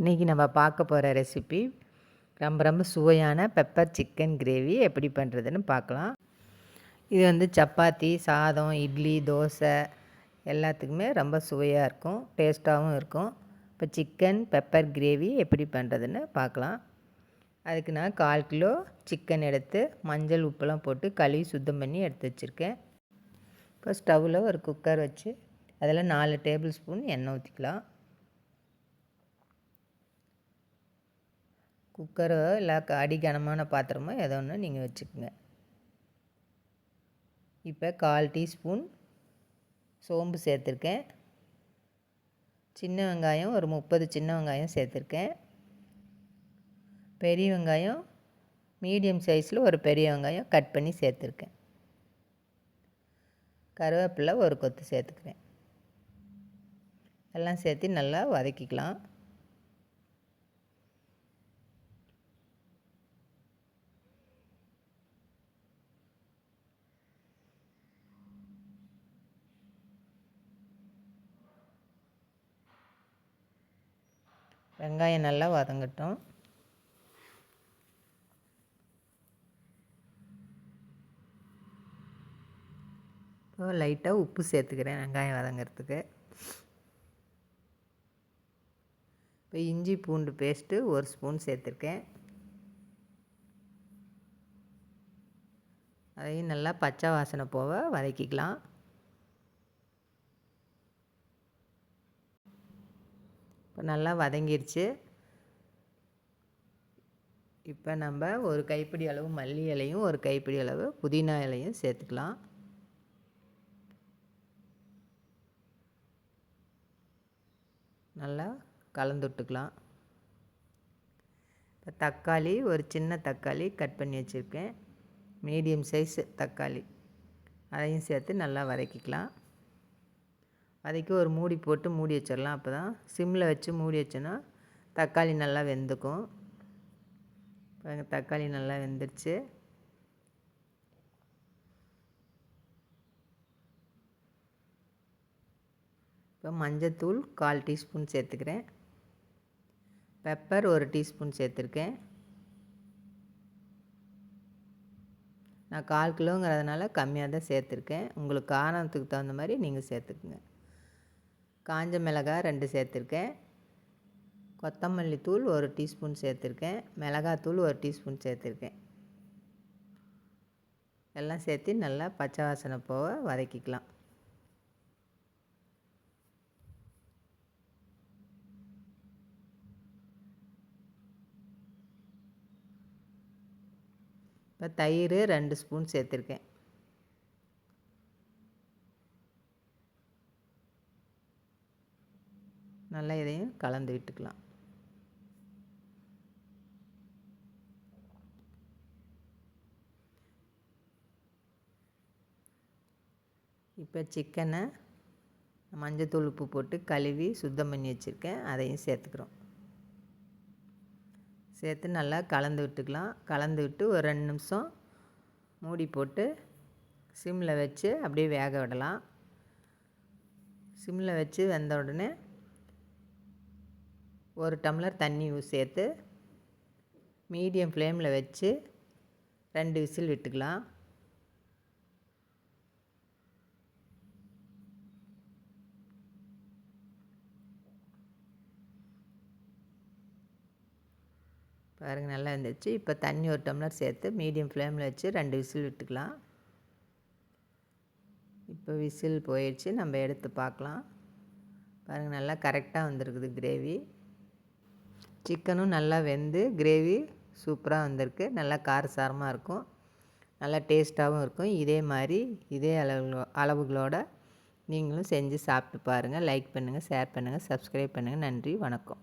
இன்றைக்கி நம்ம பார்க்க போகிற ரெசிபி ரொம்ப ரொம்ப சுவையான பெப்பர் சிக்கன் கிரேவி எப்படி பண்ணுறதுன்னு பார்க்கலாம். இது வந்து சப்பாத்தி சாதம் இட்லி தோசை எல்லாத்துக்குமே ரொம்ப சுவையாக இருக்கும் டேஸ்ட்டாகவும் இருக்கும். இப்போ சிக்கன் பெப்பர் கிரேவி எப்படி பண்ணுறதுன்னு பார்க்கலாம். அதுக்கு நான் கால் கிலோ சிக்கன் எடுத்து மஞ்சள் உப்புலாம் போட்டு கழுவி சுத்தம் பண்ணி எடுத்து வச்சுருக்கேன். இப்போ ஸ்டவ்வில் ஒரு குக்கர் வச்சு அதில் நாலு டேபிள் ஸ்பூன் எண்ணெய் ஊற்றிக்கலாம் குக்கரோ இல்லை அடி கனமான பாத்திரமோ எதோ ஒன்று நீங்கள் வச்சுக்கோங்க. இப்போ கால் டீஸ்பூன் சோம்பு சேர்த்துருக்கேன். சின்ன வெங்காயம் ஒரு முப்பது சின்ன வெங்காயம் சேர்த்துருக்கேன். பெரிய வெங்காயம் மீடியம் சைஸில் ஒரு பெரிய வெங்காயம் கட் பண்ணி சேர்த்துருக்கேன். கருவேப்பிலை ஒரு கொத்து சேர்த்துக்கிறேன். எல்லாம் சேர்த்து நல்லா வதக்கிக்கலாம். வெங்காயம் நல்லா வதங்கட்டும். இப்போ லைட்டாக உப்பு சேர்த்துக்கிறேன் வெங்காயம் வதங்கிறதுக்கு. இப்போ இஞ்சி பூண்டு பேஸ்ட்டு ஒரு ஸ்பூன் சேர்த்துருக்கேன். அதையும் நல்லா பச்சை வாசனை போக வதக்கிக்கலாம். இப்போ நல்லா வதங்கிருச்சு. இப்போ நம்ம ஒரு கைப்பிடி அளவு மல்லி இலையும் ஒரு கைப்பிடி அளவு புதினா இலையும் சேர்த்துக்கலாம். நல்லா கலந்து விட்டுக்கலாம். இப்போ தக்காளி ஒரு சின்ன தக்காளி கட் பண்ணி வச்சுருக்கேன். மீடியம் சைஸ் தக்காளி. அதையும் சேர்த்து நல்லா வதக்கிக்கலாம். வதக்கி ஒரு மூடி போட்டு மூடி வச்சிடலாம். அப்போ தான் சிம்மில் வச்சு மூடி வச்சோன்னா தக்காளி நல்லா வெந்துக்கும். பாருங்கள் தக்காளி நல்லா வெந்துருச்சு. இப்போ மஞ்சத்தூள் கால் டீஸ்பூன் சேர்த்துக்கிறேன். பெப்பர் ஒரு டீஸ்பூன் சேர்த்துருக்கேன். நான் கால் கிலோங்கிறதுனால கம்மியாக தான் சேர்த்துருக்கேன். உங்களுக்கு காரணத்துக்கு தகுந்த மாதிரி நீங்கள் சேர்த்துக்குங்க. காஞ்ச மிளகாய் ரெண்டு சேர்த்துருக்கேன். கொத்தமல்லி தூள் ஒரு டீஸ்பூன் சேர்த்துருக்கேன். மிளகாத்தூள் ஒரு டீஸ்பூன் சேர்த்துருக்கேன். எல்லாம் சேர்த்து நல்லா பச்சை வாசனை போக வதக்கிக்கலாம். இப்போ தயிர் ரெண்டு ஸ்பூன் சேர்த்துருக்கேன். நல்லா இதையும் கலந்து விட்டுக்கலாம். இப்போ சிக்கனை மஞ்சத்தூள் உப்பு போட்டு கழுவி சுத்தம் பண்ணி வச்சுருக்கேன். அதையும் சேர்த்துக்கிறோம். சேர்த்து நல்லா கலந்து விட்டுக்கலாம். கலந்து விட்டு ஒரு ரெண்டு நிமிஷம் மூடி போட்டு சிம்மில் வச்சு அப்படியே வேக விடலாம். சிம்மில் வச்சு வெந்த உடனே ஒரு டம்ளர் தண்ணி சேர்த்து மீடியம் ஃப்ளேமில் வச்சு ரெண்டு விசில் விட்டுக்கலாம். பாருங்கள் நல்லா இருந்துச்சு. இப்போ தண்ணி ஒரு டம்ளர் சேர்த்து மீடியம் ஃப்ளேமில் வச்சு ரெண்டு விசில் விட்டுக்கலாம். இப்போ விசில் போயிடுச்சு. நம்ம எடுத்து பார்க்கலாம். பாருங்கள் நல்லா கரெக்டாக வந்திருக்குது கிரேவி. சிக்கனும் நல்லா வெந்து கிரேவி சூப்பராக வந்திருக்கு. நல்லா காரசாரமாக இருக்கும். நல்லா டேஸ்ட்டாகவும் இருக்கும். இதே மாதிரி இதே அளவு அளவுகளோடு நீங்களும் செஞ்சு சாப்பிட்டு பாருங்கள் லைக் பண்ணுங்கள் ஷேர் பண்ணுங்கள் சப்ஸ்கிரைப் பண்ணுங்கள் நன்றி வணக்கம்.